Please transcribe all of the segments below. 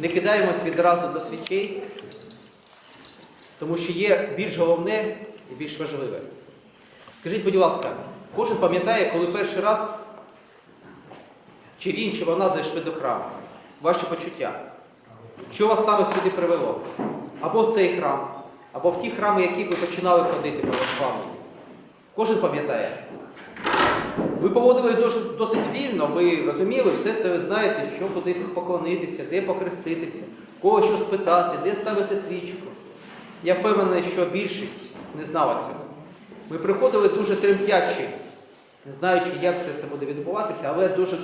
не кидаємось відразу до свічей, тому що є більш головне і більш важливе. Скажіть, будь ласка, кожен пам'ятає, коли перший раз чи він, чи вона зайшли до храму? Ваші почуття. Що вас саме сюди привело? Або в цей храм, або в ті храми, які ви починали ходити православні. Кожен пам'ятає. Ви поводились досить, досить вільно, ви розуміли, все це ви знаєте, що куди поклонитися, де покреститися, кого що спитати, де ставити свічку. Я впевнений, що більшість не знала цього. Ми приходили дуже тремтячі, не знаючи, як все це буде відбуватися, але дуже,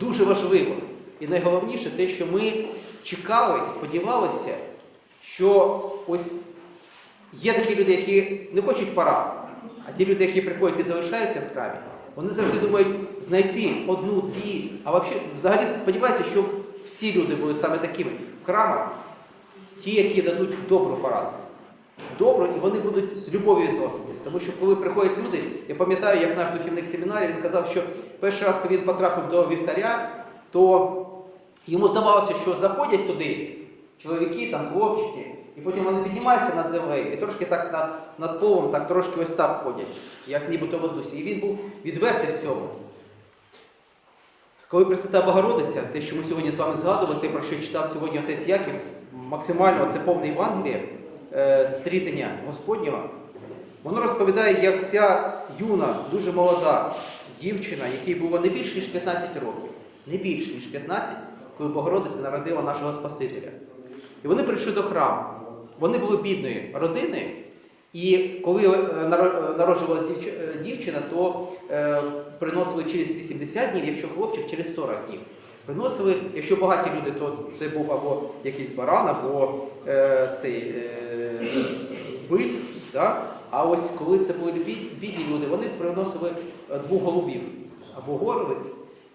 дуже важливо. І найголовніше те, що ми чекали і сподівалися, що ось є такі люди, які не хочуть пора, а ті люди, які приходять і залишаються в храмі, вони завжди думають знайти одну, дві, а взагалі, сподіваються, що всі люди будуть саме такими в храмах, ті, які дадуть добру пораду. Добру, і вони будуть з любов'ю відноситись. Тому що коли приходять люди, я пам'ятаю, як наш духівник семінарій, він казав, що перший раз, коли він потрапив до вівтаря, то йому здавалося, що заходять туди чоловіки, там, хлопчики, і потім вони піднімаються над землею і трошки так над, над полом, так трошки ось так ходять, як нібито в воздусі. І він був відвертий в цьому. Коли Пресвята Богородиця, те, що ми сьогодні з вами згадували, те, про що читав сьогодні отець Яків, максимально це повне Євангеліє, е, стрітення Господнього, воно розповідає, як ця юна, дуже молода дівчина, якій було не більше ніж 15 років, не більше ніж 15, коли Богородиця народила нашого Спасителя. І вони прийшли до храму. Вони були бідної родини, і коли е, е, народжувалася е, дівчина, то приносили через 80 днів, якщо хлопчик через 40 днів. Приносили, якщо багаті люди, то це був або якийсь баран, або е, цей е, бит. Да? А ось коли це були бідні люди, вони приносили двох голубів або горовець.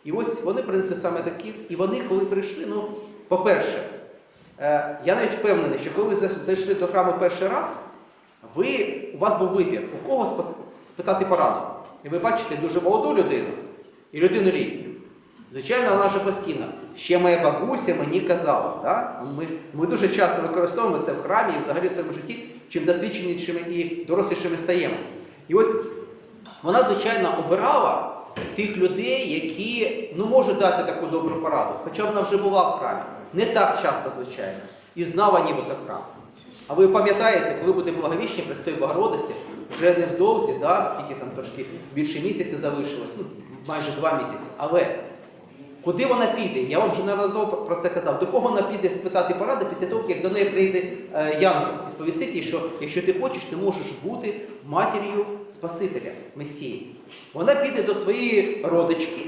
І ось вони принесли саме такі. І вони, коли прийшли, ну, по-перше, я навіть впевнений, що коли ви зайшли до храму перший раз, ви, у вас був вибір, у кого спитати пораду. І ви бачите дуже молоду людину і людину літню. Звичайно, вона вже постійно. Ще моя бабуся мені казала. Да? Ми, ми дуже часто використовуємо це в храмі і взагалі в своєму житті, чим досвідченішими і дорослішими стаємо. І ось вона, звичайно, обирала тих людей, які ну, можуть дати таку добру пораду. Хоча вона вже була в храмі. Не так часто, звичайно. І знала нібито храм. А ви пам'ятаєте, коли буде благовіщення Престої Богородиці, вже невдовзі, да, скільки там трошки більше місяця залишилось, ну, майже два місяці. Але куди вона піде? Я вам вже неодноразово про це казав. До кого вона піде спитати поради після того, як до неї прийде е, Янгол і сповістить їй, що якщо ти хочеш, ти можеш бути матір'ю Спасителя, Месії. Вона піде до своєї родички,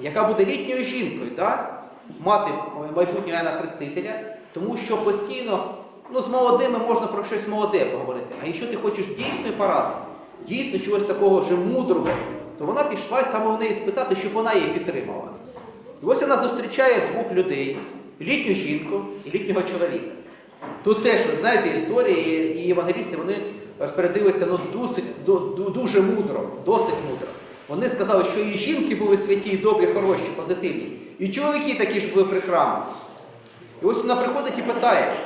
яка буде літньою жінкою, так? мати майбутнього Яна Хрестителя, тому що постійно ну, з молодими можна про щось молоде поговорити. А якщо ти хочеш дійсної поради, дійсно чогось такого вже мудрого, то вона пішла саме в неї спитати, щоб вона її підтримала. І ось вона зустрічає двох людей: літню жінку і літнього чоловіка. Тут теж, ви знаєте, історії і євангелісти вони розпорядилися ну, досить, ду- ду- дуже мудро, досить мудро. Вони сказали, що і жінки були святі, і добрі, хороші, позитивні, і чоловіки такі ж були при храмі. І ось вона приходить і питає.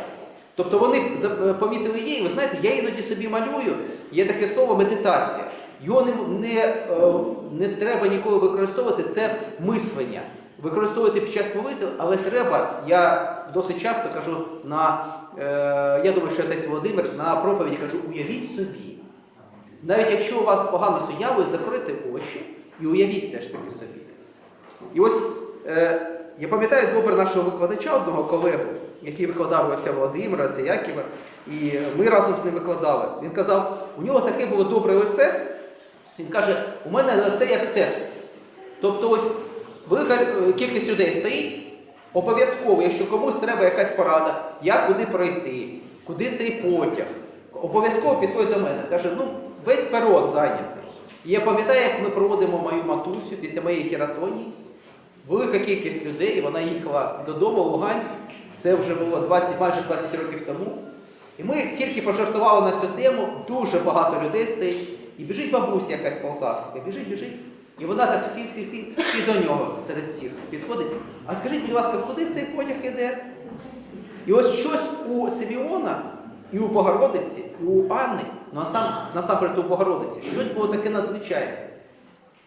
Тобто вони е, помітили її, ви знаєте, я іноді собі малюю, є таке слово медитація. Його не, не, е, не треба ніколи використовувати, це мислення. Використовувати під час молитви, але треба, я досить часто кажу на, е, я думаю, що отець Володимир на проповіді кажу, уявіть собі. Навіть якщо у вас погано з уявою, закрити очі і уявіть все ж таки собі. І ось е, я пам'ятаю добре нашого викладача, одного колегу, який викладав отця Володимира, отця Яківа, і ми разом з ним викладали. Він казав, у нього таке було добре лице. Він каже, у мене лице як тест. Тобто ось е, кількість людей стоїть, обов'язково, якщо комусь треба якась порада, як куди пройти, куди цей потяг, обов'язково підходить до мене. Каже, ну весь перон зайнятий. І я пам'ятаю, як ми проводимо мою матусю після моєї хератонії. Велика кількість людей, вона їхала додому в Луганськ. Це вже було 20, майже 20 років тому. І ми тільки пожартували на цю тему, дуже багато людей стоїть. І біжить бабуся якась полтавська, біжить, біжить. І вона так всі, всі, всі, і до нього серед всіх підходить. А скажіть, будь ласка, куди цей потяг іде? І ось щось у Симеона і у Богородиці, і у Анни, ну а сам насамперед у Богородиці, щось було таке надзвичайне.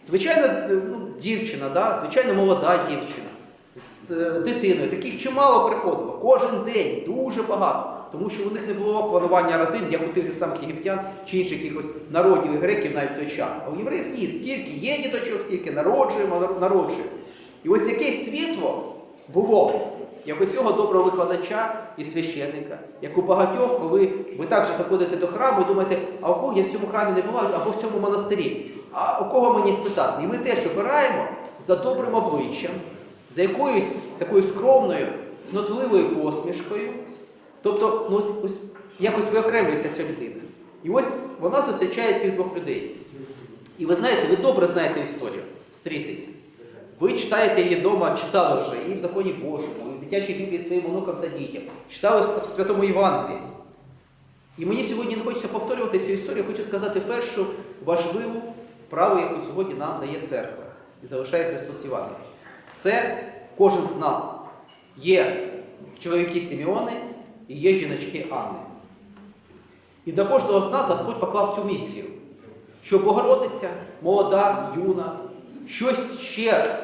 Звичайна е, ну, дівчина, да? звичайно молода дівчина з е, дитиною. Таких чимало приходило. Кожен день, дуже багато. Тому що у них не було планування родин, як у тих самих єгиптян чи інших якихось народів і греків навіть в той час. А у євреїв ні, скільки є діточок, стільки народжуємо, народжуємо. І ось якесь світло було, як у цього доброго викладача і священника, як у багатьох, коли ви також заходите до храму і думаєте, а у кого я в цьому храмі не була, або в цьому монастирі. А у кого мені спитати? І ми теж обираємо за добрим обличчям, за якоюсь такою скромною, снотливою посмішкою. Тобто, ну, ось, ось якось виокремлюється ця людина. І ось вона зустрічає цих двох людей. І ви знаєте, ви добре знаєте історію стрітення. Ви читаєте її вдома, читали вже і в законі Божому, і в дитячій біблії своїм онукам та дітям, читали в Святому Євангелії. І мені сьогодні не хочеться повторювати цю історію, хочу сказати першу важливу праву, яку сьогодні нам дає церква і залишає Христос Євангелій. Це кожен з нас є чоловіки Сімеони і є жіночки Анни. І на кожного з нас Господь поклав цю місію, що Богородиця, молода, юна, щось ще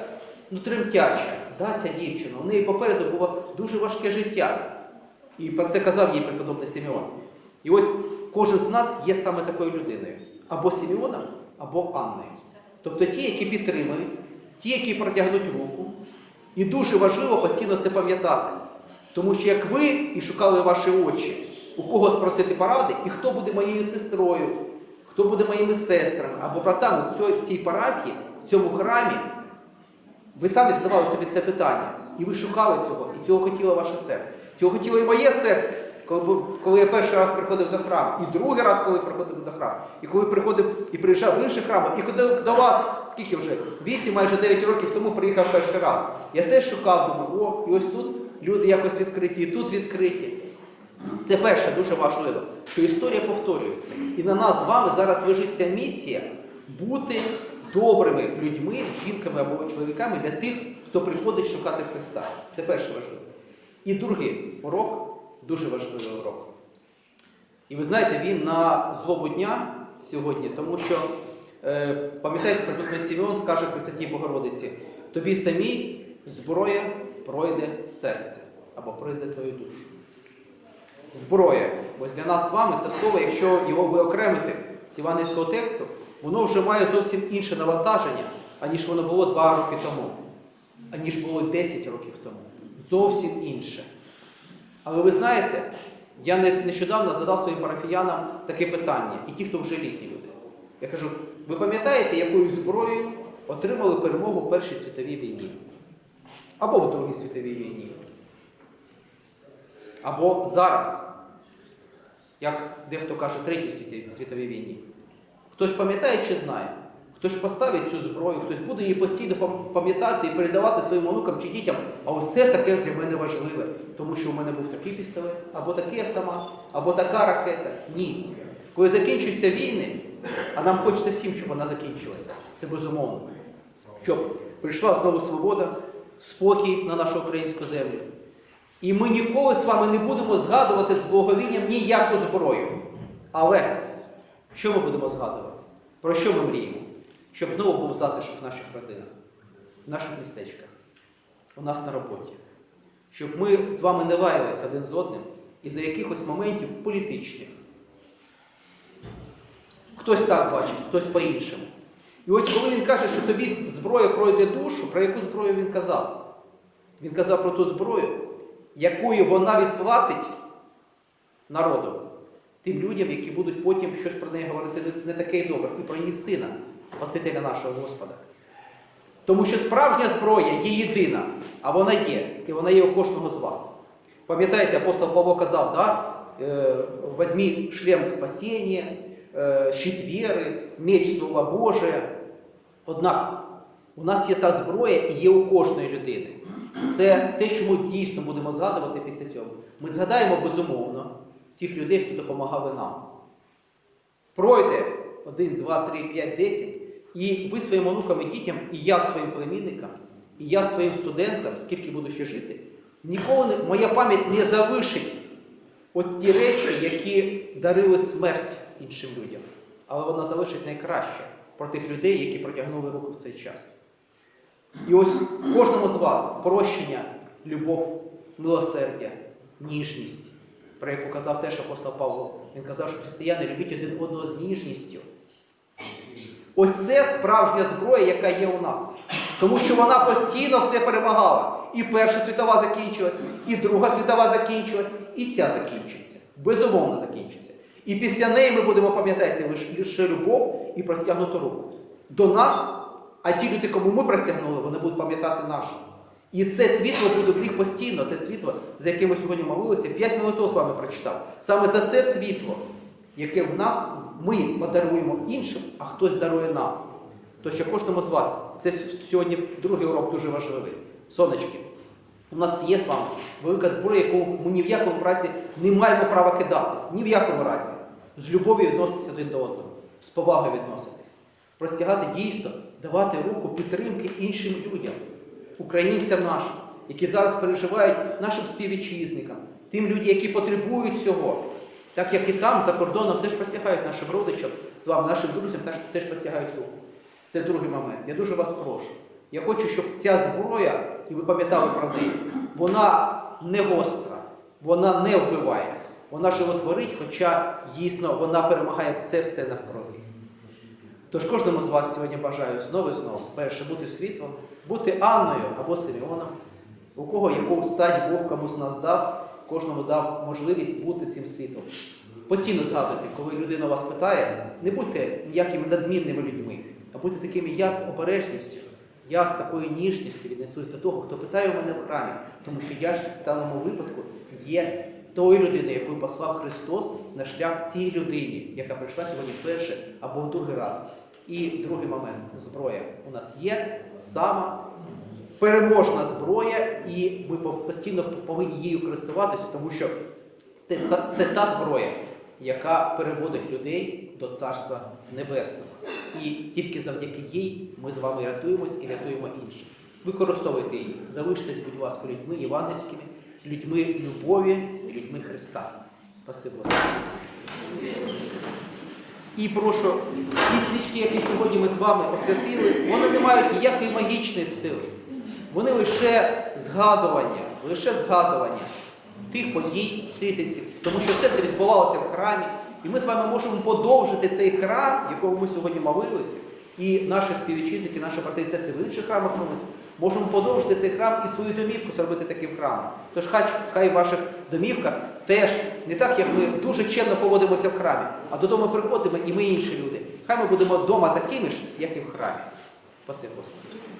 ну, тремтяче, да, дівчина. У неї попереду було дуже важке життя. І про це казав їй преподобний Симеон. І ось кожен з нас є саме такою людиною. Або Симеоном, або Анною. Тобто ті, які підтримують, ті, які протягнуть руку. І дуже важливо постійно це пам'ятати. Тому що як ви і шукали ваші очі, у кого спросити поради, і хто буде моєю сестрою, хто буде моїми сестрами або братами в цій, парафії, в цьому храмі, ви самі задавали собі це питання. І ви шукали цього, і цього хотіло ваше серце. Цього хотіло і моє серце, коли, коли я перший раз приходив до храму, і другий раз, коли приходив до храму, і коли приходив і приїжджав в інші храми, і коли до вас, скільки вже? 8, майже 9 років тому приїхав перший раз. Я теж шукав, думав, о, і ось тут люди якось відкриті, і тут відкриті. Це перше дуже важливо, що історія повторюється. І на нас з вами зараз лежить ця місія бути добрими людьми, жінками або чоловіками для тих, хто приходить шукати Христа. Це перше важливо. І другий урок дуже важливий урок. І ви знаєте, він на злобу дня сьогодні, тому що, е, пам'ятаєте, преподобний Сімеон скаже Пресвятій Богородиці, тобі самій зброя пройде серце або пройде твою душу зброя. Ось для нас з вами це слово, якщо його виокремити з іванівського тексту, воно вже має зовсім інше навантаження, аніж воно було два роки тому, аніж було 10 років тому. Зовсім інше. Але ви знаєте, я нещодавно задав своїм парафіянам таке питання, і ті, хто вже літні люди. Я кажу, ви пам'ятаєте, якою зброєю отримали перемогу в Першій світовій війні? Або в Другій світовій війні? Або зараз, як дехто каже, третій світовій війні. Хтось пам'ятає чи знає, хтось поставить цю зброю, хтось буде її постійно пам'ятати і передавати своїм онукам чи дітям. А оце таке для мене важливе, тому що у мене був такий пістолет, або такий автомат, або така ракета. Ні. Коли закінчуються війни, а нам хочеться всім, щоб вона закінчилася. Це безумовно. Щоб прийшла знову свобода, спокій на нашу українську землю. І ми ніколи з вами не будемо згадувати з благовінням ніяку зброю. Але що ми будемо згадувати? Про що ми мріємо? Щоб знову був затишок в наших родинах, в наших містечках, у нас на роботі. Щоб ми з вами не лаялися один з одним із-за якихось моментів політичних. Хтось так бачить, хтось по-іншому. І ось коли він каже, що тобі зброя пройде душу, про яку зброю він казав? Він казав про ту зброю, якою вона відплатить народу, тим людям, які будуть потім щось про неї говорити не, таке добре, і про її сина, Спасителя нашого Господа. Тому що справжня зброя є єдина, а вона є, і вона є у кожного з вас. Пам'ятаєте, апостол Павло казав, да? е, возьми шлем спасіння, е, щит віри, меч Слова Божия. Однак у нас є та зброя і є у кожної людини. Це те, що ми дійсно будемо згадувати після цього. Ми згадаємо безумовно тих людей, хто допомагали нам. Пройде 1, 2, 3, 5, 10, і ви своїм онукам і дітям, і я своїм племінникам, і я своїм студентам, скільки буду ще жити, Ніколи не- моя пам'ять не залишить от ті речі, які дарили смерть іншим людям. Але вона залишить найкраще про тих людей, які протягнули руку в цей час. І ось кожному з вас прощення, любов, милосердя, ніжність, про яку казав теж апостол Павло. Він казав, що християни любіть один одного з ніжністю. Ось це справжня зброя, яка є у нас. Тому що вона постійно все перемагала. І Перша світова закінчилась, і Друга світова закінчилась, і ця закінчиться. Безумовно закінчиться. І після неї ми будемо пам'ятати лише, любов і простягнуту руку. До нас, а ті люди, кому ми простягнули, вони будуть пам'ятати нашу. І це світло буде в них постійно, те світло, за яке ми сьогодні молилися, п'ять молитов з вами прочитав. Саме за це світло, яке в нас ми подаруємо іншим, а хтось дарує нам. То що кожному з вас, це сьогодні другий урок дуже важливий. Сонечки, у нас є з вами велика зброя, яку ми ні в якому разі не маємо права кидати. Ні в якому разі. З любов'ю відноситися один до одного, з повагою відноситись. Простягати дійсно, давати руку підтримки іншим людям, українцям нашим, які зараз переживають нашим співвітчизникам, тим людям, які потребують цього. Так як і там, за кордоном, теж простягають нашим родичам, з вами, нашим друзям, теж, теж простягають руку. Це другий момент. Я дуже вас прошу. Я хочу, щоб ця зброя, і ви пам'ятали про неї, вона не гостра, вона не вбиває, вона животворить, хоча дійсно вона перемагає все-все навкруги. Тож кожному з вас сьогодні бажаю знову і знову, перше, бути світлом, бути Анною або Симеоном, у кого яку стать Бог комусь нас дав, кожному дав можливість бути цим світлом. Постійно згадуйте, коли людина вас питає, не будьте ніякими надмінними людьми, а будьте такими я з обережністю, я з такою ніжністю віднесусь до того, хто питає у мене в храмі, тому що я ж в даному випадку є тою людиною, яку послав Христос на шлях цій людині, яка прийшла сьогодні вперше або в другий раз. І другий момент зброя у нас є сама переможна зброя, і ми постійно повинні її користуватися, тому що це, та зброя, яка переводить людей до Царства Небесного. І тільки завдяки їй ми з вами рятуємось і рятуємо інших. Використовуйте її, залиштесь, будь ласка, людьми євангельськими, людьми любові людьми Христа. Спасибо. І прошу, ті свічки, які сьогодні ми з вами освятили, вони не мають ніякої магічної сили. Вони лише згадування, лише згадування тих подій стрітинських, тому що все це відбувалося в храмі. І ми з вами можемо подовжити цей храм, в якому ми сьогодні молилися, і наші співвітчизники, наші брати і сестри в інших храмах молилися, можемо подовжити цей храм і свою домівку зробити таким храмом. Тож хай, хай в ваших домівках теж не так, як ми дуже чемно поводимося в храмі, а додому приходимо і ми інші люди. Хай ми будемо вдома такими ж, як і в храмі. Спасибо Господи.